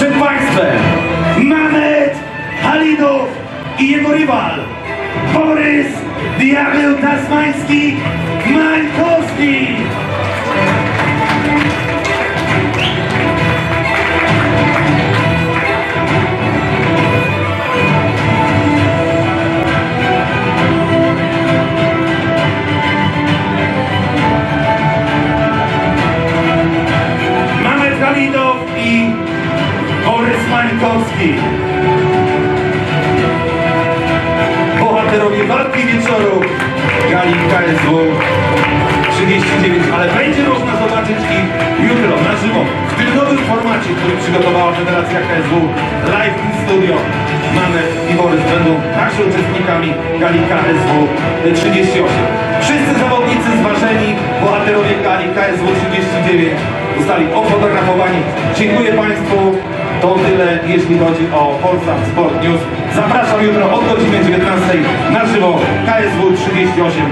Przed Państwem Mamet Halidow i jego rywal Borys Diabeł Tasmański Mańkowski. Bohaterowie walki wieczoru gali KSW 39, ale będzie można zobaczyć ich jutro na żywo w tym nowym formacie, który przygotowała Federacja KSW Live in Studio. Mamy i Borys będą także uczestnikami gali KSW 38. Wszyscy zawodnicy zważeni, bohaterowie gali KSW 39 zostali ofotografowani. Dziękuję Państwu. To tyle, jeśli chodzi o Polsat Sport News. Zapraszam jutro od godziny 19 na żywo KSW 38.